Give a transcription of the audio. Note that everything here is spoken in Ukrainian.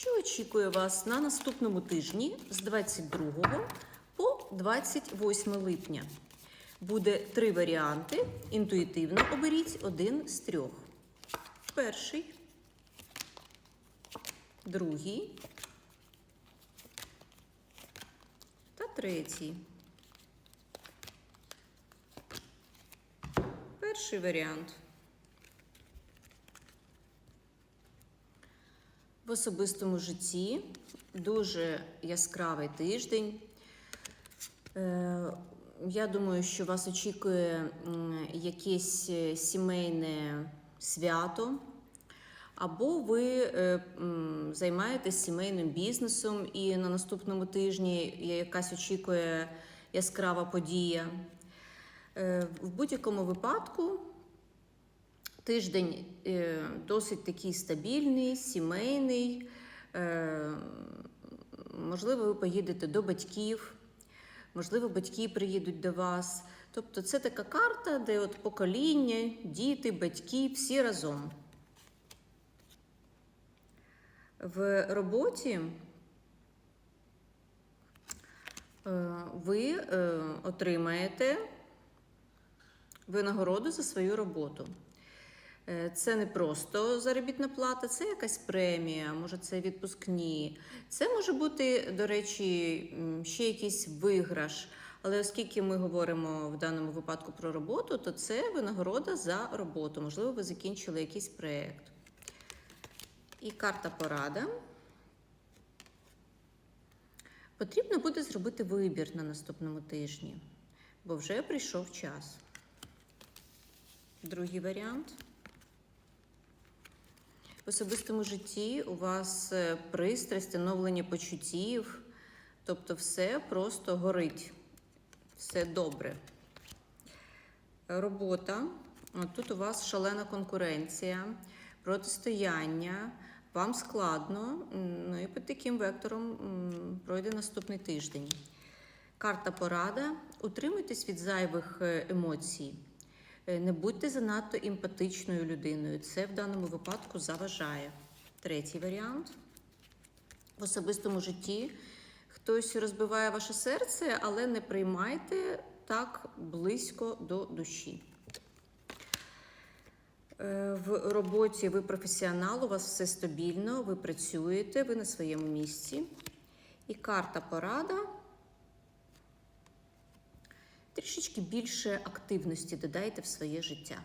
Що очікує вас на наступному тижні з 22 по 28 липня? Буде три варіанти. Інтуїтивно оберіть один з трьох. Перший, другий та третій. Перший варіант. Особистому житті дуже яскравий тиждень. Е, Я думаю, що вас очікує якесь е, сімейне свято, або ви е, займаєтесь сімейним бізнесом, і на наступному тижні якась очікує яскрава подія. В будь-якому випадку Тиждень е, досить такий стабільний, сімейний. Е, можливо, ви поїдете до батьків, можливо, батьки приїдуть до вас. Тобто це така карта, де от покоління, діти, батьки всі разом. В роботі е, ви отримаєте винагороду за свою роботу. Е, Це не просто заробітна плата, це якась премія, може це відпускні. Це може бути, до речі, ще якийсь виграш. Але оскільки ми говоримо в даному випадку про роботу, то це винагорода за роботу. Можливо, ви закінчили якийсь проєкт. І карта порада. Потрібно буде зробити вибір на наступному тижні, бо вже прийшов час. Другий варіант. В особистому житті у вас е, пристрасть, оновлення почуттів, тобто все просто горить, все добре. Робота. Тут у вас шалена конкуренція, протистояння, вам складно, ну і під таким вектором пройде наступний тиждень. Карта порада. Утримуйтесь від зайвих е, емоцій. Е, Не будьте занадто емпатичною людиною. Це в даному випадку заважає. Третій варіант. В особистому житті хтось розбиває ваше серце, але не приймайте так близько до душі. Е, В роботі ви професіонал, у вас все стабільно, ви працюєте, ви на своєму місці. І карта порада. Трішечки більше активності додайте в своє життя.